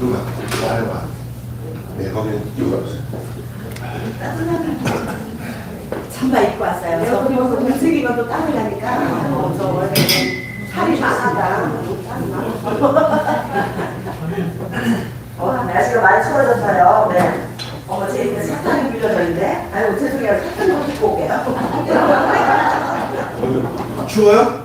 이거 맞고 말을 맞. 네, 거기는 이유가 없어요. 잠바 입고 왔어요. 그리고 금색 입어도 땀이 나니까 저 살이 많아다. 어, 날씨가 많이 추워졌어요. 네. 어, 제 이제 사탕이 빌려졌는데. 아유, 죄송해요. 사탕 좀 듣고 올게요. 추워요?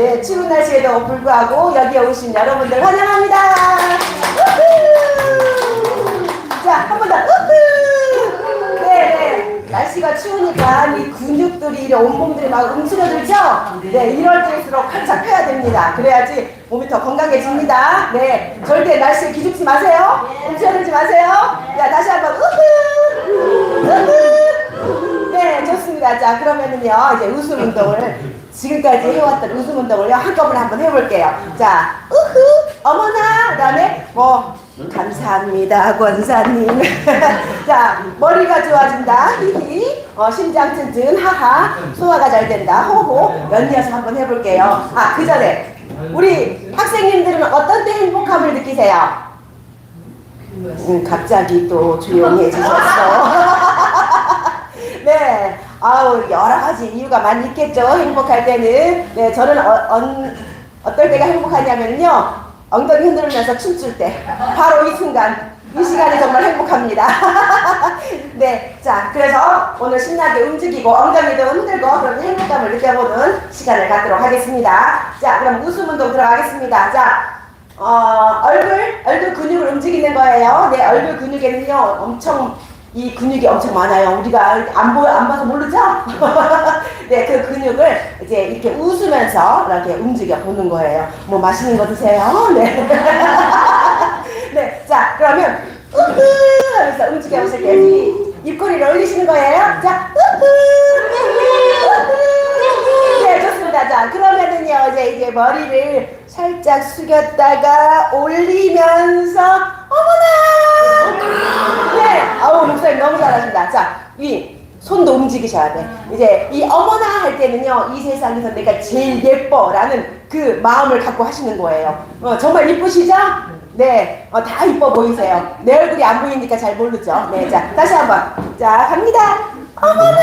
네, 추운 날씨에도 불구하고 여기에 오신 여러분들 환영합니다. 우후! 자, 한 번 더. 우후! 네, 네. 날씨가 추우니까 이 근육들이, 이 온몸들이 막 움츠러들죠? 네, 이럴 때일수록 활짝 펴야 됩니다. 그래야지 몸이 더 건강해집니다. 네, 절대 날씨에 기죽지 마세요. 움츠러들지 마세요. 자, 다시 한 번. 우후! 우후! 네, 좋습니다. 자, 그러면은요, 이제 웃음 운동을 지금까지 아, 네. 해왔던 웃음 운동을 한꺼번에 한번 해볼게요. 자, 우후, 어머나, 그 다음에 뭐, 감사합니다, 권사님. 자, 머리가 좋아진다, 히히. 어, 심장 튼튼, 하하. 소화가 잘 된다, 호호. 연이어서 한번 해볼게요. 아, 그 전에. 우리 학생님들은 어떤 때 행복함을 느끼세요? 음, 갑자기 또 조용해지셨어. 아우 여러 가지 이유가 많이 있겠죠. 행복할 때는 네 저는 어, 언, 어떨 때가 행복하냐면요 엉덩이 흔들면서 춤출 때 바로 이 순간 이 시간이 정말 행복합니다. 네, 자 그래서 오늘 신나게 움직이고 엉덩이도 흔들고 그런 행복감을 느껴보는 시간을 갖도록 하겠습니다. 자 그럼 웃음 운동 들어가겠습니다. 자 어, 얼굴 얼굴 근육을 움직이는 거예요. 네, 얼굴 근육에는요 엄청 이 근육이 엄청 많아요. 우리가 안 보여, 안 봐서 모르죠? 네, 그 근육을 이제 이렇게 웃으면서 이렇게 움직여 보는 거예요. 뭐 맛있는 거 드세요. 네. 네, 자, 그러면, 으흐! 하면서 움직여 보실 때, 이 입꼬리를 올리시는 거예요. 자, 으흐! 으흐! 네, 좋습니다. 자, 그러면은요, 이제 이제 머리를 살짝 숙였다가 올리면서, 어머나! 아우 목사님 너무 잘하신다. 자, 이 손도 움직이셔야 돼. 음. 이제 이 어머나 할 때는요, 이 세상에서 내가 제일 예뻐라는 그 마음을 갖고 하시는 거예요. 어, 정말 이쁘시죠? 네, 어, 다 이뻐 보이세요. 내 얼굴이 안 보이니까 잘 모르죠. 네, 자, 다시 한 번. 자, 갑니다. 어머나!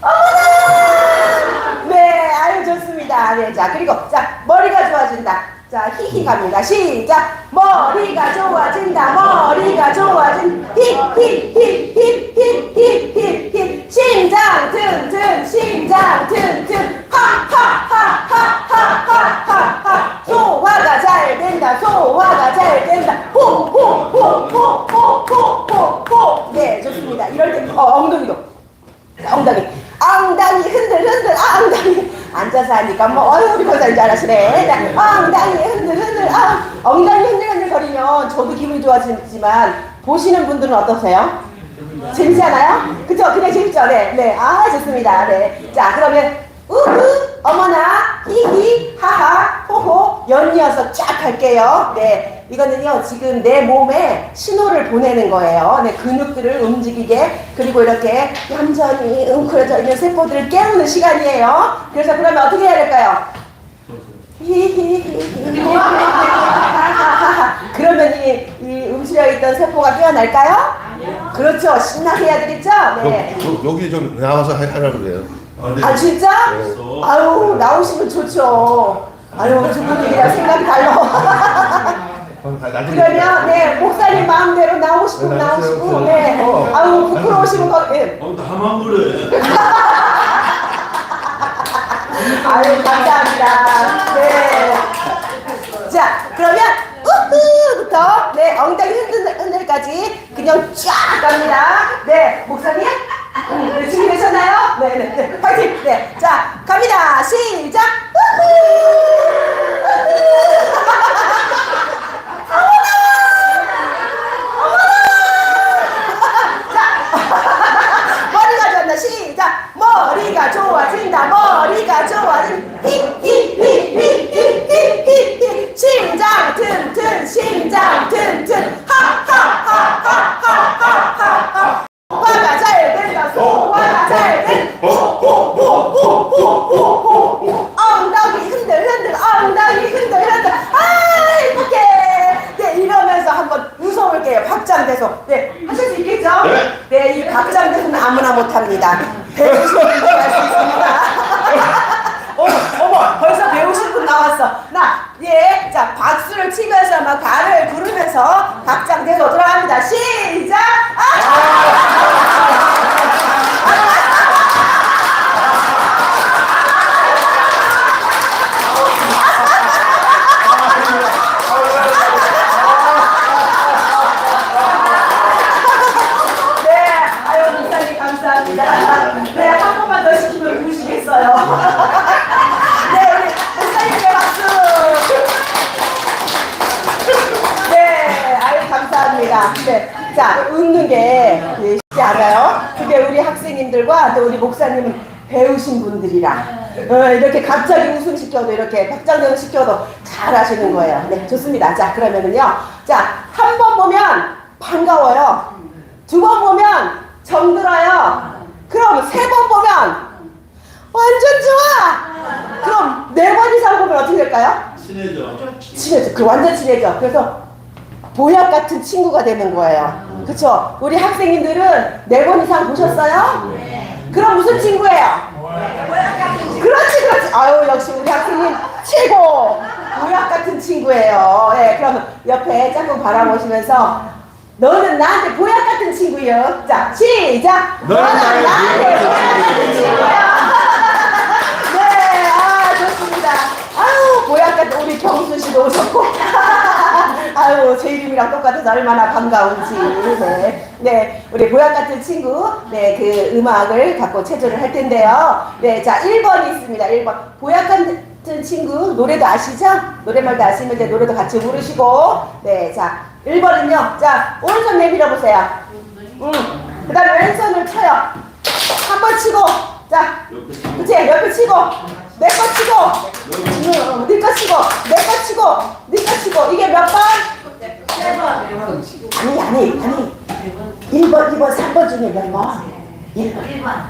어머나! 네, 아유, 좋습니다. 네, 자, 그리고, 자, 머리가 좋아진다. 자, 히히 갑니다. 시작! 머리가 좋아진다, 머리가 좋아진. 히히히히히히히히. 심장 튼튼, 심장 튼튼. 하, 하, 하, 하, 하, 하, 하, 하. 소화가 잘 된다, 소화가 잘 된다. 호, 호, 호, 호, 호, 호, 호, 호. 네, 좋습니다. 이럴 때, 어, 엉덩이도. 엉덩이. 엉덩이 흔들, 흔들, 아, 엉덩이. 앉아서 하니까 뭐, 커서 줄 알았어 그래 아 엉덩이 흔들 흔들 아 엉덩이 흔들 흔들 거리면 저도 기분이 좋아지지만 보시는 분들은 어떠세요? 재밌잖아요? 그쵸? 그냥 재밌죠? 네, 네. 아, 좋습니다. 네. 자, 그러면, 우후, 어머나, 히히, 하하, 호호, 연이어서 쫙 할게요. 네. 이거는요, 지금 내 몸에 신호를 보내는 거예요. 네, 근육들을 움직이게, 그리고 이렇게 얌전히 웅크러져 있는 세포들을 깨우는 시간이에요. 그래서 그러면 어떻게 해야 될까요? 그러면 이, 이 음식에 있던 세포가 깨어날까요? 그렇죠. 신나게 해야 되겠죠? 네. 여, 기좀 나와서 하라고 그래요. 아, 네. 아, 진짜? 아유, 나오시면 좋죠. 아유, 두 분들이랑 생각이 달라. 그러면, 네, 목사님 마음대로 나오고 나오시고, 네. 네. 어, 아유, 어, 부끄러우시면, 어. 예. 어, 나만 그래. 아유 감사합니다. 네. 자 그러면 우후부터 네 엉덩이 흔들 흔들까지 그냥 쫙 갑니다. 네 목사님 음, 네, 준비되셨나요? 네 네 네, 파이팅. 네 자 갑니다. 시작. 머리가 좋았나 시작 머리가 좋아진다 머리가 호호호 엉덩이 흔들 흔들 엉덩이 흔들 흔들 아 행복해 네 이러면서 한번 웃어볼게요 박장대소 네 하실 수 있겠죠? 네. 네이 박장대소는 아무나 못합니다 배우신 분들 할수 있습니다 어머 어머 벌써 배우신 분 나왔어 나예자 박수를 치면서 막 발을 구르면서 박장대소 들어갑니다 시작 아! 네, 아유 목사님 감사합니다. 네, 한 번만 더 시키면 우시겠어요. 네, 우리 목사님께 박수. 네, 아유 감사합니다. 네, 자 웃는 게 네, 쉽지 않아요. 그게 우리 학생님들과 또 우리 목사님은 배우신 분들이라 어, 이렇게 갑자기 웃음 시켜도 이렇게 박장대소 시켜도 잘 하시는 거예요. 네, 좋습니다. 자 그러면은요, 자 한 번 보면 반가워요. 두 번 보면 정들어요. 그럼 세 번 보면 완전 좋아. 그럼 네 번 이상 보면 어떻게 될까요? 친해져. 친해져. 그 완전 친해져. 그래서 보약 같은 친구가 되는 거예요. 그쵸? 우리 학생님들은 네 번 이상 보셨어요? 그럼 무슨 친구예요? 그렇지, 그렇지. 아유, 역시 우리 학생님 최고! 보약 같은 친구예요. 예, 그럼 옆에 짝꿍 바라보시면서 너는 나한테 보약 같은 친구요. 자, 시작! 너는 나의 나한테 보약 보약 같은 친구야. 네, 아, 좋습니다. 아유, 보약 같은 우리 경수 씨도 오셨고. 아유, 제 이름이랑 똑같아서 얼마나 반가운지. 네. 네, 우리 보약 같은 친구, 네, 그 음악을 갖고 체조를 할 텐데요. 네, 자, 1번이 있습니다. 1번. 보약 같은 친구, 노래도 아시죠? 노래말도 이제 노래도 같이 부르시고. 네, 자, 1번은요. 자, 오른손 내밀어 보세요. 음. 그 다음에 왼손을 쳐요. 한 번 치고. 자, 그치? 옆에 치고. 내 거 치고. 네거 치고. 내 거 치고. 네 거 치고. 이게 몇 번? 아니, 아니, 아니. 1번, 2번, 3번 중에 몇 번? 1번.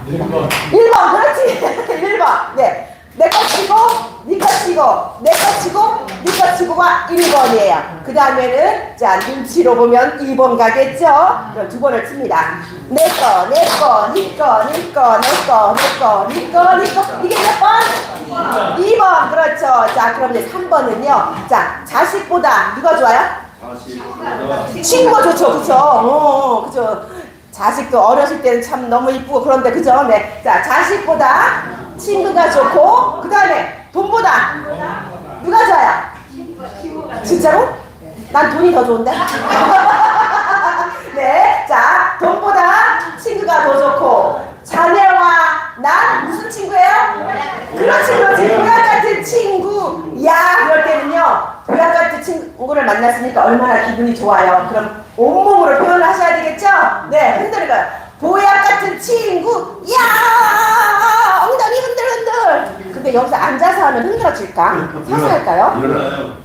1번, 그렇지. 1번. 네. 내 거 치고, 네거 치고, 내 거 치고, 네거 치고가 1번이에요. 그 다음에는, 자, 눈치로 보면 2번 가겠죠? 그럼 두 번을 칩니다. 내 거, 내 거, 네 거, 네 거, 내 거, 내 거, 네 거, 네 거. 이게 몇 번? 2번. 그렇죠. 자, 그럼 이제 3번은요. 자, 자식보다 누가 좋아요? 친구가 좋죠, 그쵸? 어, 그죠. 자식도 어렸을 때는 참 너무 이쁘고 그런데 그죠? 네. 자, 자식보다 친구가 좋고, 그 다음에 돈보다 누가 좋아요? 진짜로? 난 돈이 더 좋은데? 네. 자, 돈보다 친구가 더 좋고, 자네와 난 무슨 친구예요? 그렇지, 그렇지. 보약 같은 친구. 야, 그럴 때는요. 보약 같은 친구를 만났으니까 얼마나 기분이 좋아요. 그럼 온몸으로 표현을 하셔야 되겠죠? 네, 흔들어요. 보약 같은 친구. 야! 엉덩이 흔들 흔들. 근데 여기서 앉아서 하면 흔들어질까? 서서 할까요? 일어나요.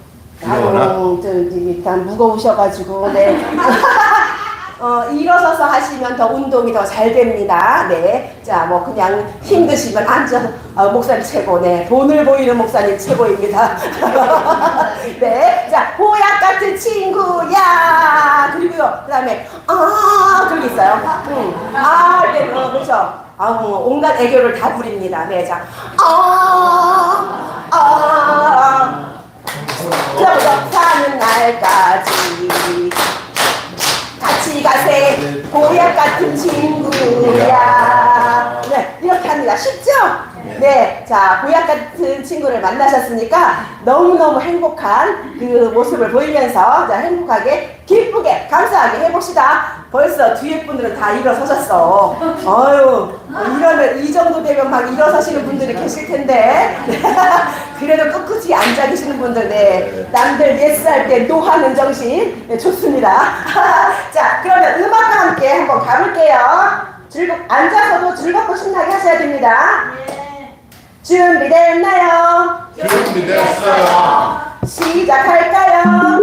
일어나. 아유, 저, 일단 무거우셔가지고, 네. 어, 일어서서 하시면 더 운동이 더 잘 됩니다. 네. 자, 뭐, 그냥 힘드시면 앉아서, 어, 목사님 최고, 네. 돈을 보이는 목사님 최고입니다. 네. 자, 보약 같은 친구야. 그리고요, 그 다음에, 아, 그리고 있어요. 음. 아, 네, 어, 그렇죠. 아우, 온갖 애교를 다 부립니다. 네, 자, 아, 아. 그러면서 사는 날까지 같이 가세 보약 같은 친구야 네 이렇게 합니다 쉽죠? 네 자 보약 같은 친구를 만나셨으니까 너무너무 행복한 그 모습을 보이면서 자 행복하게 기쁘게 감사하게 해봅시다. 벌써 뒤에 분들은 다 일어서셨어. 어유 이러면 이 정도 되면 막 일어서시는 분들이 계실 텐데. 그래도 꿋꿋이 앉아 계시는 분들 네. 남들 예스할 때 노하는 정신. 네, 좋습니다. 자 그러면 음악과 함께 한번 가볼게요. 즐겁 앉아서도 즐겁고 신나게 하셔야 됩니다. 준비됐나요? 준비됐어요. 시작할까요?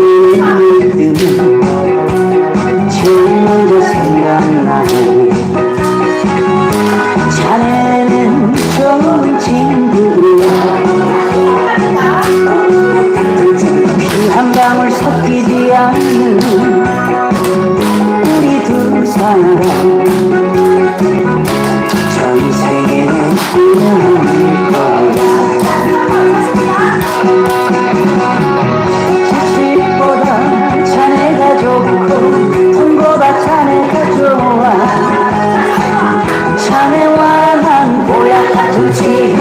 보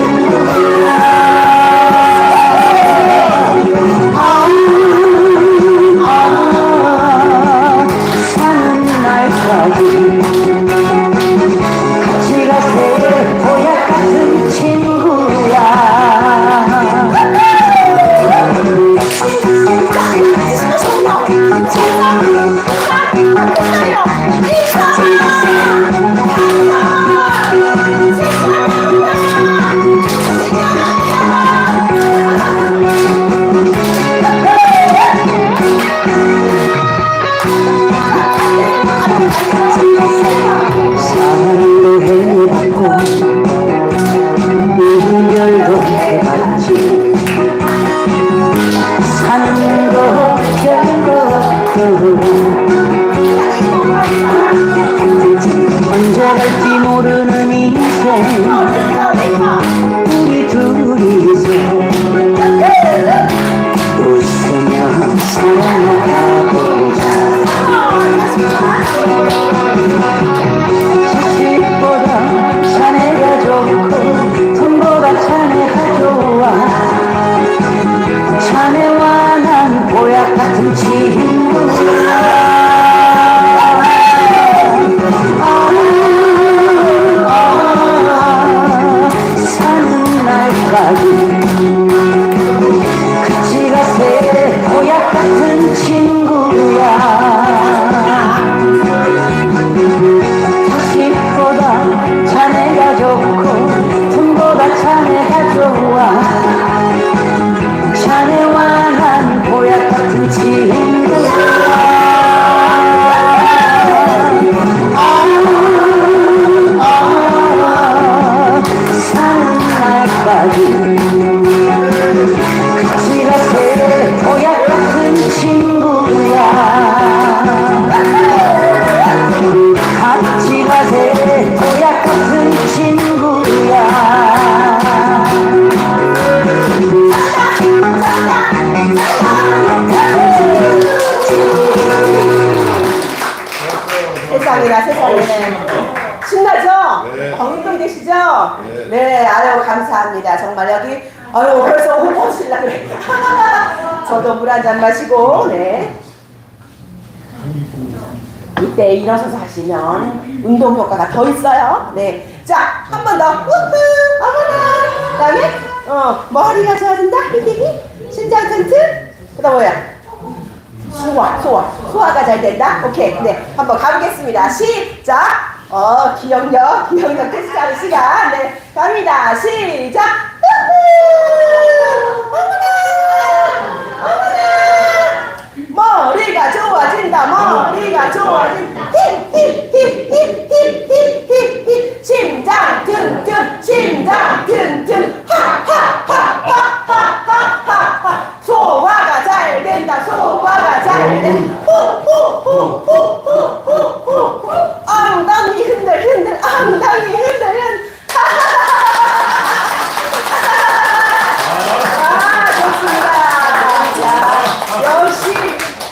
잔 마시고 네. 이때 일어서서 하시면 운동 효과가 더 있어요. 네. 자, 한 번 더. 우후! 어머나! 그 다음에, 어, 머리가 좋아진다. 심장 튼튼. 그 다음 뭐야? 소화, 소화. 소화가 잘 된다. 오케이. 네. 한번 가보겠습니다. 시작. 어, 기억력, 기억력 테스트하는 시간. 네. 갑니다. 시작. 우후! 어머나! 어 머리가 좋아진다. 머리가 좋아진다. 힙힙힙힙힙힙힙 심장 튼튼 심장 튼튼 하하하하하하하 소화가 잘 된다. 소화가 잘 된다. 후후후후후후후 엉덩이 흔들 흔들 엉덩이 흔들 흔들 아 좋습니다. 자, 역시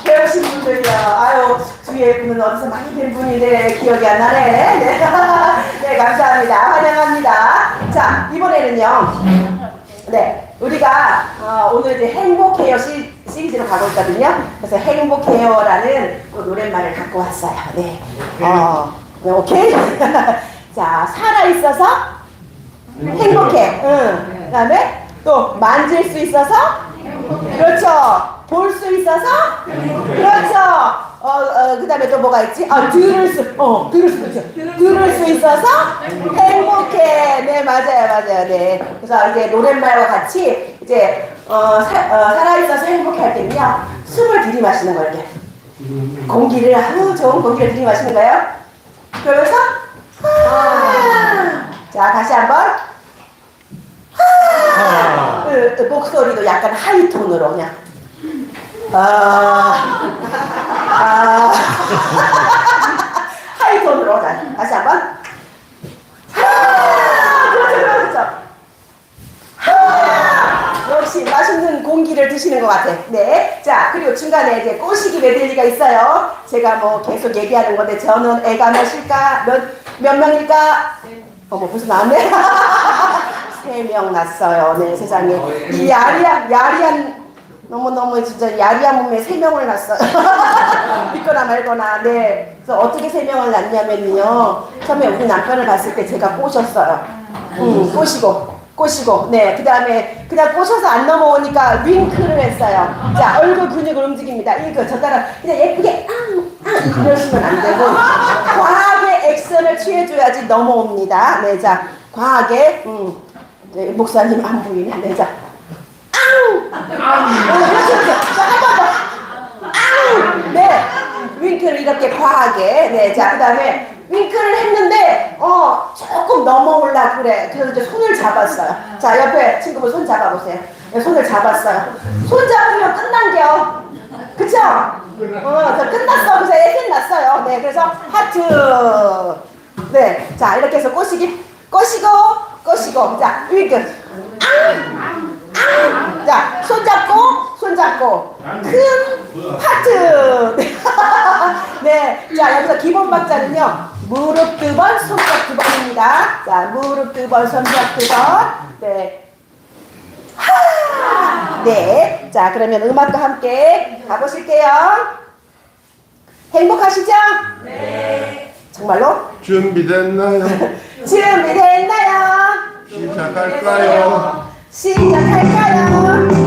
배우신 분들이요. 아유 뒤에 분은 어디서 많이 뵌 기억이 안 나네. 네, 네 감사합니다. 환영합니다. 자 이번에는요. 네, 우리가 어, 오늘 이제 행복해요 시, 시리즈로 가고 있거든요. 그래서 행복해요라는 또 노랫말을 갖고 왔어요. 네, 어, 네, 오케이. 자, 살아 있어서 행복해. 응. 그 다음에 또 만질 수 있어서 그렇죠. 볼 수 있어서 그렇죠. 어, 어, 그 다음에 또 뭐가 있지? 아, 들을 수, 어, 들을 수 있어. 들을 수 있어서 행복해. 네, 맞아요, 맞아요, 네. 그래서 이제 노랫말과 같이 이제 어, 사, 어, 살아있어서 행복할 때는요, 숨을 들이마시는 거예요, 이렇게. 공기를 아주 좋은 공기를 들이마시는 거예요. 그러면서 아, 자, 다시 한 번. 아, 그, 그 목소리도 약간 하이톤으로 그냥. 아, 아, 하이톤으로 자, 다시 한번. 아, 그렇죠, 그렇죠. 아, 역시 맛있는 공기를 드시는 것 같아. 네. 자, 그리고 중간에 이제 꼬시기 메들리가 있어요. 제가 뭐 계속 얘기하는 건데, 저는 애가 몇일까? 몇, 몇 명일까? 어머, 벌써 나왔네? 세 명 났어요. 네, 세상에. 이 야리한, 야리한, 너무너무 진짜 야리한 몸에 세 명을 낳았어요. 믿거나 말거나. 네. 그래서 어떻게 세 명을 낳냐면요. 처음에 우리 남편을 봤을 때 제가 꼬셨어요. 음, 꼬시고. 꼬시고, 네, 그 다음에 그냥 꼬셔서 안 넘어오니까 윙크를 했어요. 자, 얼굴 근육을 움직입니다. 이거 저 따라 그냥 예쁘게 앙, 앙 이러시면 안 되고 과하게 액션을 취해줘야지 넘어옵니다. 네, 자, 과하게, 음, 네, 목사님 안 보이네. 네, 자, 앙, 앙, 그렇죠, 그렇죠. 자, 한번 더, 앙, 네, 윙크를 이렇게 과하게, 네, 자, 그 다음에 윙크를 했는데 어 조금 넘어올라 그래. 그래서 이제 손을 잡았어요. 자 옆에 친구분 손 잡아보세요. 네, 손을 잡았어요. 손 잡으면 끝난겨 그쵸? 어 저 끝났어. 그래서 애긴 났어요. 네 그래서 하트. 네 자 이렇게 해서 꼬시기. 꼬시고 꼬시고. 자 윙크. 자, 손 잡고, 손 잡고, 큰 하트. 네, 자, 여기서 기본 박자는요, 무릎 두 번, 손뼉 두 번입니다. 자, 무릎 두 번, 손뼉 두 번. 네. 하! 네. 자, 그러면 음악과 함께 가보실게요. 행복하시죠? 네. 정말로? 준비됐나요? 준비됐나요? 시작할까요? 시작할까요?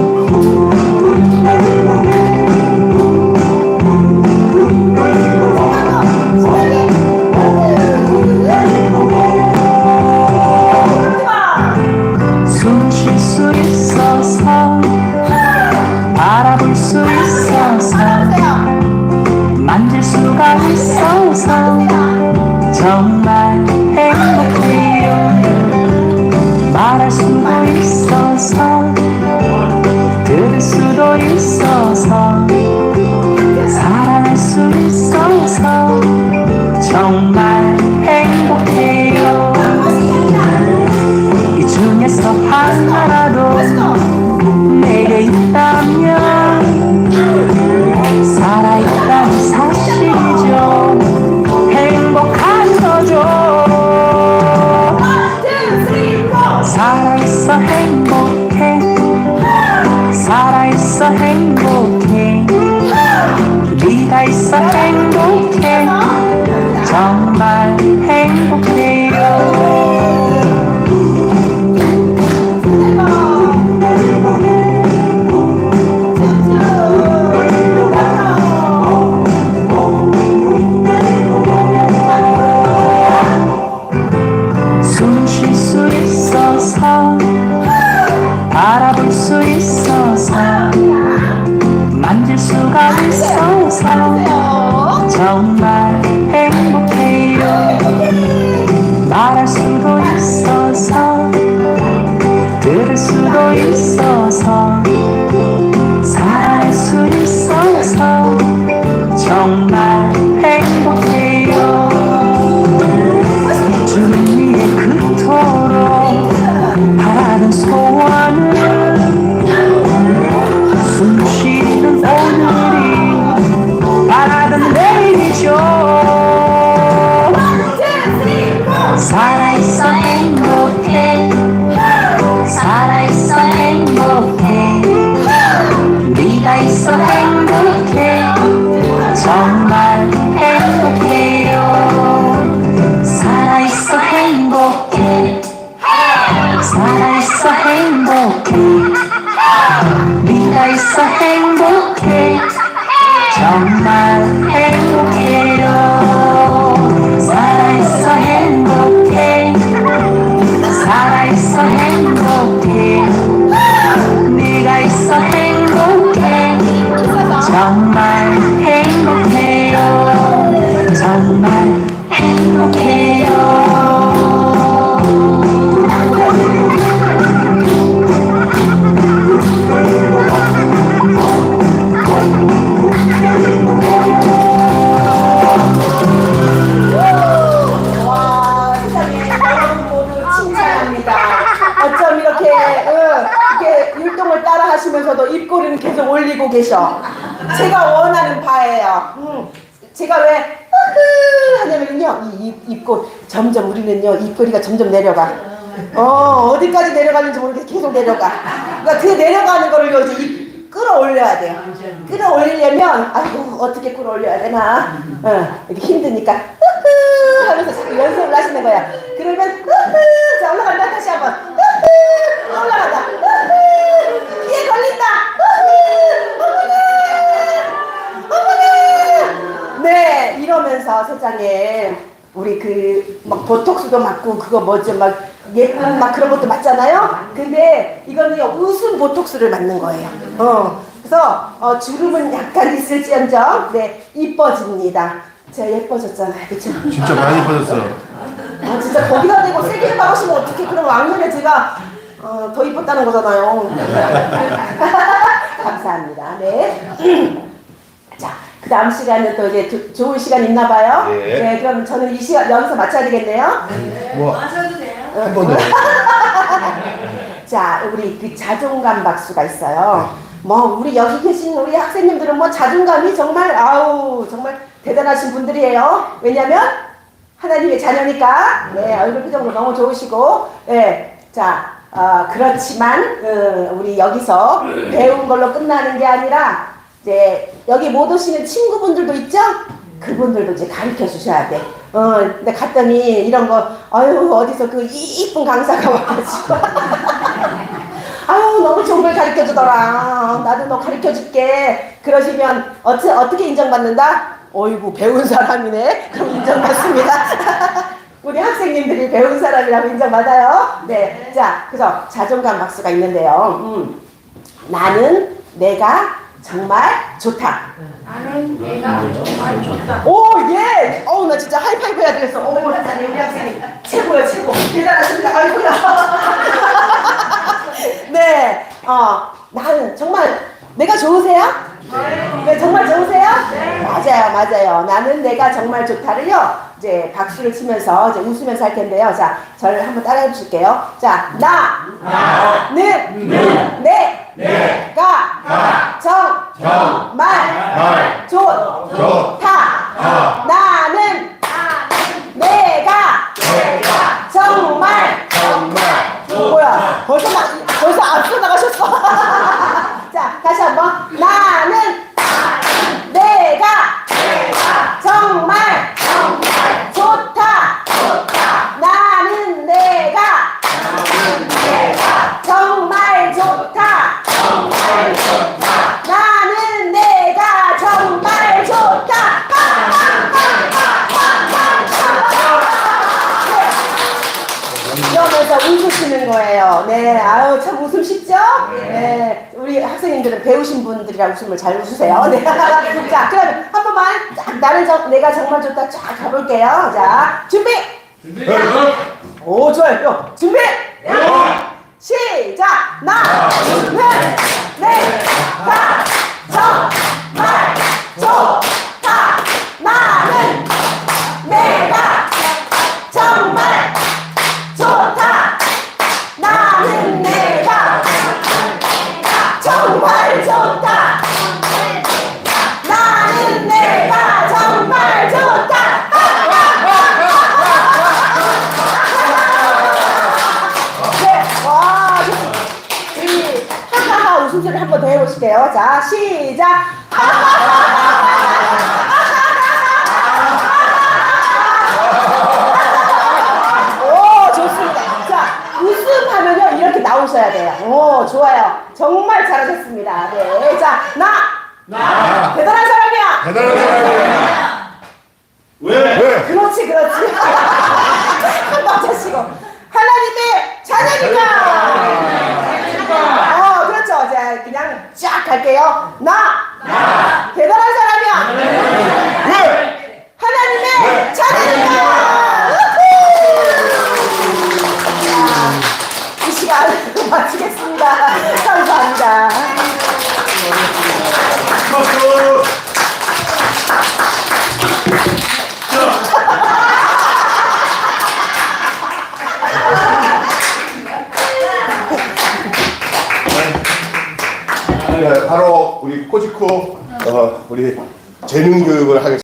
살아있어 행복해. 네가 있어 행복해. 정 정말 입꼬리가 점점 내려가. 어 어디까지 내려가는지 모르겠어. 계속 내려가. 그러니까 그 내려가는 거를 이제 입 끌어올려야 돼요. 끌어올리려면 아이고 어떻게 끌어올려야 되나? 어, 힘드니까. 으흐! 하면서 자꾸 연습을 하시는 거야. 그러면 으흐! 자 올라간다. 다시 한번. 으흐! 올라간다. 으흐! 귀에 걸린다. 으흐! 어머나 어머나 네 이러면서 세상에 우리 그 막 보톡스도 맞고 그거 뭐죠 막 예쁜 막 그런 것도 맞잖아요. 근데 이거는요 웃음 보톡스를 맞는 거예요. 어 그래서 어, 주름은 약간 있을지언정 네 이뻐집니다. 제가 예뻐졌잖아요, 그렇죠? 진짜 많이 예뻐졌어. 아 진짜 거기다 대고 세게 박으시면 어떻게 그럼 왕년에 제가 어, 더 이뻤다는 거잖아요. 감사합니다. 네. 다음 시간은 또 이제 조- 좋은 시간 있나 봐요. 네. 그럼 저는 이 시간 여기서 마쳐야 되겠네요. 뭐, 한번 더. 자, 우리 그 자존감 박수가 있어요. 뭐 우리 여기 계신 우리 학생님들은 뭐 자존감이 정말 아우 정말 대단하신 분들이에요. 왜냐면 하나님의 자녀니까 네 얼굴 표정도 너무 좋으시고 네. 자 어, 그렇지만 어, 우리 여기서 배운 걸로 끝나는 게 아니라 이제 여기 못 오시는 친구분들도 있죠? 그분들도 이제 가르쳐 주셔야 돼. 어, 근데 갔더니 이런 거, 아유, 어디서 그 이쁜 강사가 와가지고. 아유, 너무 좋은 걸 가르쳐 주더라. 나도 너 가르쳐 줄게. 그러시면, 어째, 어떻게 인정받는다? 어이구, 배운 사람이네. 그럼 인정받습니다. 우리 학생님들이 배운 사람이라고 인정받아요. 네. 자, 그래서 자존감 박수가 있는데요. 음. 나는 내가 정말 좋다. 오, 예! 어우, 나 진짜 하이파이브 해야 되겠어. 어머, 세상에, 우리 학생님. 최고야, 최고. 대단하십니다. 아이고야. 네, 어, 나는 정말, 내가 좋으세요? 네. 정말 좋으세요? 맞아요, 맞아요. 나는 내가 정말 좋다를요, 이제 박수를 치면서, 이제 웃으면서 할 텐데요. 자, 저를 한번 따라해 주실게요. 자, 나, 는, 내, 가, 정, 말, 좋다. 나는 내가 분들이라 웃음을 잘 웃으세요. 네, 자, 그러면 한 번만 쫙 나는 저, 내가 정말 좋다 쫙 가볼게요. 자, 준비. 오, 좋아요. 요, 준비. 시작. 나 자, 시작. 오, 좋습니다. 자, 웃음 하면요, 이렇게 나오셔야 돼요. 오, 좋아요. 정말 잘하셨습니다. 네. 자, 나! 나!